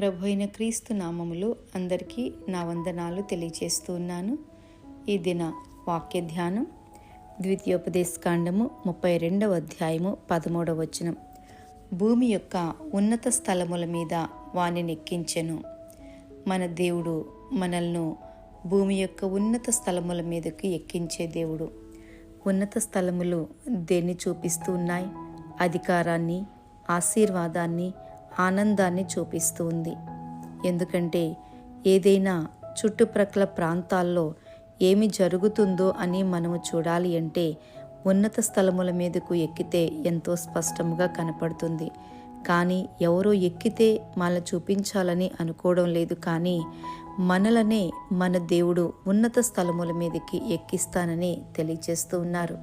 ప్రభు అయిన క్రీస్తు నామములు అందరికీ నా వందనాలు తెలియజేస్తూ ఉన్నాను. ఈ దిన వాక్య ధ్యానం ద్వితీయోపదేశకాండము ముప్పై రెండవ అధ్యాయము పదమూడవ వచనం. భూమి యొక్క ఉన్నత స్థలముల మీద వాని నెక్కించెను మన దేవుడు మనల్ను భూమి యొక్క ఉన్నత స్థలముల మీదకి ఎక్కించే దేవుడు. ఉన్నత స్థలములు దేన్ని చూపిస్తూ ఉన్నాయి? అధికారాన్ని ఆశీర్వాదాన్ని ఆనందాన్ని చూపిస్తూ ఉంది. ఎందుకంటే ఏదైనా చుట్టుప్రక్కల ప్రాంతాల్లో ఏమి జరుగుతుందో అని మనము చూడాలి అంటే ఉన్నత స్థలముల మీదకు ఎక్కితే ఎంతో స్పష్టంగా కనపడుతుంది. కానీ ఎవరో ఎక్కితే మన చూపించాలని అనుకోవడం లేదు కానీ మనలనే మన దేవుడు ఉన్నత స్థలముల మీదకి ఎక్కిస్తానని తెలియచేస్తూ ఉన్నారు.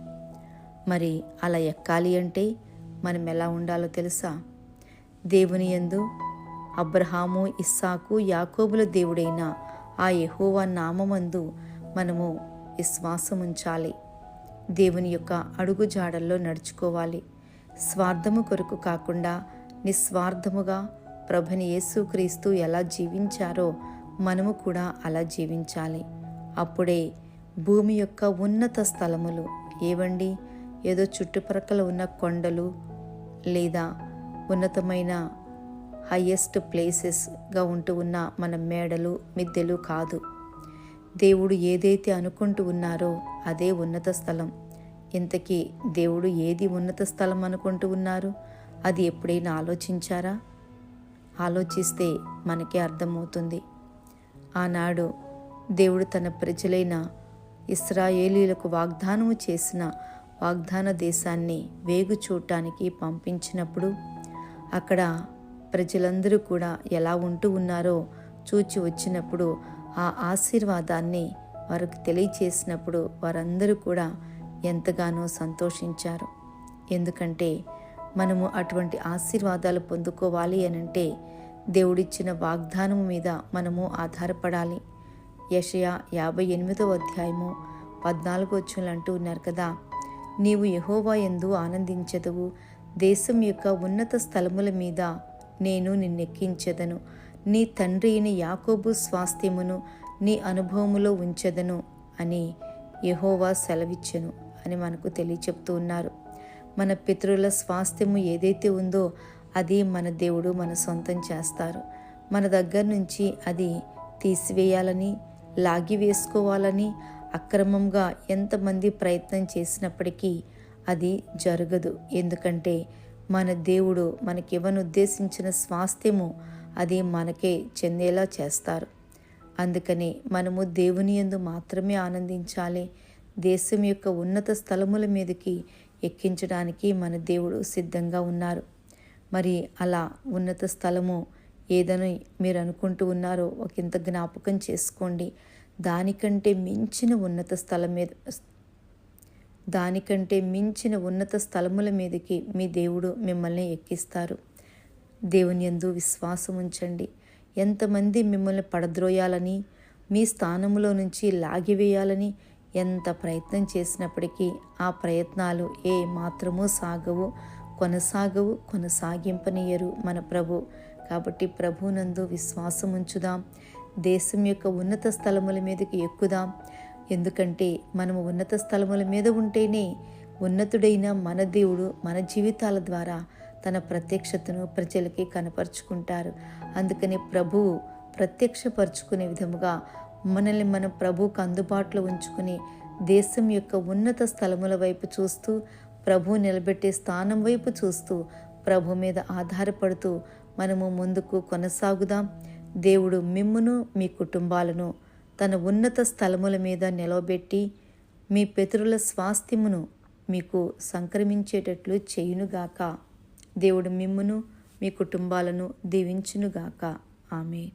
మరి అలా ఎక్కాలి అంటే మనం ఎలా ఉండాలో తెలుసా? దేవుని యందు. అబ్రహాము ఇస్సాకు యాకోబుల దేవుడైన ఆ యహోవా నామమందు మనము విశ్వాసం ఉంచాలి దేవుని యొక్క అడుగు జాడల్లో నడుచుకోవాలి. స్వార్థము కొరకు కాకుండా నిస్వార్థముగా ప్రభుని యేసుక్రీస్తు ఎలా జీవించారో మనము కూడా అలా జీవించాలి. అప్పుడే భూమి యొక్క ఉన్నత స్థలములు ఏవండి? ఏదో చుట్టుప్రక్కల ఉన్న కొండలు లేదా ఉన్నతమైన హయ్యెస్ట్ ప్లేసెస్గా ఉంటూ ఉన్న మన మేడలు మిద్దెలు కాదు. దేవుడు ఏదైతే అనుకుంటూ ఉన్నారో అదే ఉన్నత స్థలం. ఇంతకీ దేవుడు ఏది ఉన్నత స్థలం అనుకుంటూ ఉన్నారు? అది ఎప్పుడైనా ఆలోచించారా? ఆలోచిస్తే మనకే అర్థమవుతుంది. ఆనాడు దేవుడు తన ప్రజలైన ఇస్రాయేలీలకు వాగ్దానము చేసిన వాగ్దాన దేశాన్ని వేగు చూడటానికి పంపించినప్పుడు అక్కడ ప్రజలందరూ కూడా ఎలా ఉంటూ ఉన్నారో చూచి వచ్చినప్పుడు ఆ ఆశీర్వాదాన్ని వారికి తెలియచేసినప్పుడు వారందరూ కూడా ఎంతగానో సంతోషించారు. ఎందుకంటే మనము అటువంటి ఆశీర్వాదాలు పొందుకోవాలి అనంటే దేవుడిచ్చిన వాగ్దానం మీద మనము ఆధారపడాలి. యషయ యాభై ఎనిమిదవ అధ్యాయము పద్నాలుగు వచ్చులు అంటూ ఉన్నారు కదా నీవు యహోవా ఎందు ఆనందించదువు దేశం యొక్క ఉన్నత స్థలముల మీద నేను నిన్నెక్కించెదను. నీ తండ్రి అయిన యాకోబు స్వాస్థ్యమును నీ అనుభవములో ఉంచెదను అని యహోవా సెలవిచ్చెను అని మనకు తెలియచెప్తూ ఉన్నారు. మన పితరుల స్వాస్థ్యము ఏదైతే ఉందో అది మన దేవుడు మన సొంతం చేస్తారు. మన దగ్గర నుంచి అది తీసివేయాలని లాగి వేసుకోవాలని అక్రమంగా ఎంతమంది ప్రయత్నం చేసినప్పటికీ అది జరగదు. ఎందుకంటే మన దేవుడు మనకివ్వను ఉద్దేశించిన స్వాస్థ్యము అది మనకే చెందేలా చేస్తారు. అందుకని మనము దేవుని యందు మాత్రమే ఆనందించాలి. దేశం యొక్క ఉన్నత స్థలముల మీదకి ఎక్కించడానికి మన దేవుడు సిద్ధంగా ఉన్నారు. మరి అలా ఉన్నత స్థలము ఏదని మీరు అనుకుంటూ ఉన్నారో ఒక ఇంత జ్ఞాపకం చేసుకోండి. దానికంటే మించిన ఉన్నత స్థలం మీద దానికంటే మించిన ఉన్నత స్థలముల మీదకి మీ దేవుడు మిమ్మల్ని ఎక్కిస్తారు. దేవుని యందు విశ్వాసం ఉంచండి. ఎంతమంది మిమ్మల్ని పడద్రోయాలని మీ స్థానంలో నుంచి లాగివేయాలని ఎంత ప్రయత్నం చేసినప్పటికీ ఆ ప్రయత్నాలు ఏ మాత్రమూ సాగవు కొనసాగవు కొనసాగింపనీయరు మన ప్రభు. కాబట్టి ప్రభునందు విశ్వాసం ఉంచుదాం. దేశం యొక్క ఉన్నత స్థలముల మీదకి ఎక్కుదాం. ఎందుకంటే మనము ఉన్నత స్థలముల మీద ఉంటేనే ఉన్నతుడైన మన దేవుడు మన జీవితాల ద్వారా తన ప్రత్యక్షతను ప్రజలకి కనపరుచుకుంటారు. అందుకని ప్రభువు ప్రత్యక్షపరుచుకునే విధముగా మనల్ని మనం ప్రభువుకు అందుబాటులో ఉంచుకుని దేశం యొక్క ఉన్నత స్థలముల వైపు చూస్తూ ప్రభు నిలబెట్టే స్థానం వైపు చూస్తూ ప్రభు మీద ఆధారపడుతూ మనము ముందుకు కొనసాగుదాం. దేవుడు మిమ్మును మీ కుటుంబాలను తన ఉన్నత స్థలముల మీద నిలవబెట్టి మీ పితరుల స్వాస్థ్యమును మీకు సంక్రమించేటట్లు చేయునుగాక. దేవుడు మిమ్మును మీ కుటుంబాలను దీవించునుగాక. ఆమె